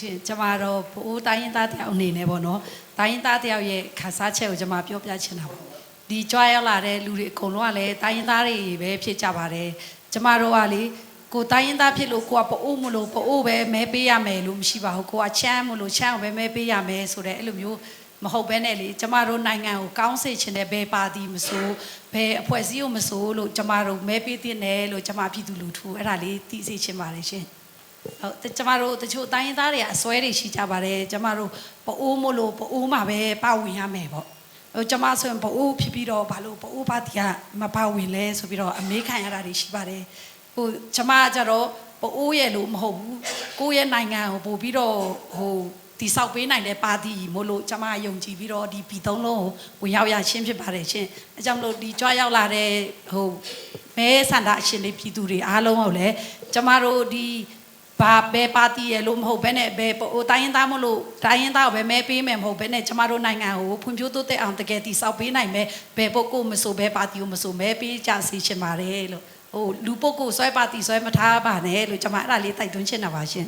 ရှင်ကျမတော့ဘိုးတိုင်းရင်းသားတယောက်အနေနဲ့ပေါ့နော်တိုင်းရင်းသားတယောက်ရဲ့ခန်းစားချက်ကိုကျမပြောပြချင်တာပေါ့ဒီကြွားရောက်လာတဲ့လူတွေအကုန်လုံးကလည်းတိုင်းရင်းသားတွေပဲဖြစ်ကြပါတယ်ကျမတို့ကလေကိုတိုင်းရင်းသားဖြစ်လို့ကိုကပအိုးမလို့ပအိုးပဲမဲပေးရမယ်လို့မရှိပါဘူးကိုကချမ်းမလို့ချမ်းကိုပဲမဲပေးရမယ်ဆိုတဲ့အဲ့လိုမျိုးမဟုတ်ဘဲနဲ့လေကျမတို့နိုင်ငံကိုကောင်းစေချင်တဲ့ဘယ်ပါတီမဆိုဘယ်အဖွဲ့အစည်းကိုမဆိုလို့ကျမတို့မဲပေးတဲ့နယ်လို့ကျမပြည်သူလူထုအဲ့ဒါလေးသိစေချင်ပါတယ်ရှင် ဟုတ်တကျမတို့တချို့တိုင်းရင်းသားတွေကအစွဲတွေရှိကြပါတယ်ကျမတို့ပအိုးမလို့ပအိုးမှာပဲပါဝင်ရမယ်ပေါ့ဟိုကျမဆိုရင်ပအိုးဖြစ်ပြီးတော့ဘာလို့ပအိုးပါတီကမပါဝင်လဲဆိုပြီးတော့အမေးခံရတာတွေရှိပါတယ်ဟိုကျမကကြတော့ပအိုးရဲ့လို့မဟုတ်ဘူးကိုယ့်ရဲ့နိုင်ငံကိုပို့ပြီးတော့ဟိုတိဆောက်ပေးနိုင်တဲ့ပါတီမို့လို့ကျမယုံကြည်ပြီးတော့ဒီပြည်သုံးလုံးကိုဝင်ရောက်ရရှင်းဖြစ်ပါတယ်ရှင်အဲကြောင့်မလို့ဒီကြွားရောက်လာတဲ့ဟိုမဲဆန္ဒအရှင်တွေပြည်သူတွေအားလုံးကိုလည်းကျမတို့ဒီ ဘာဘယ်ပါတီရဲ့လို့မဟုတ်ဘဲနဲ့ဘယ်ဟိုတိုင်းရင်းသားမလို့တိုင်းရင်းသားကိုပဲမဲပေးမယ်မဟုတ်ဘဲနဲ့ကျမတို့နိုင်ငံကိုဖွံ့ဖြိုးတိုးတက်အောင်တကယ်တည်ဆောက်ပေးနိုင်မယ်ဘယ်ပုဂ္ဂိုလ်မဆိုဘယ်ပါတီကိုမဆိုမဲပေးကြစီချင်ပါတယ်လို့ဟိုလူပုဂ္ဂိုလ်ဆွဲပါတီဆွဲမထားပါနဲ့လို့ကျမအဲ့ဒါလေးတိုက်တွန်းချင်တာပါရှင်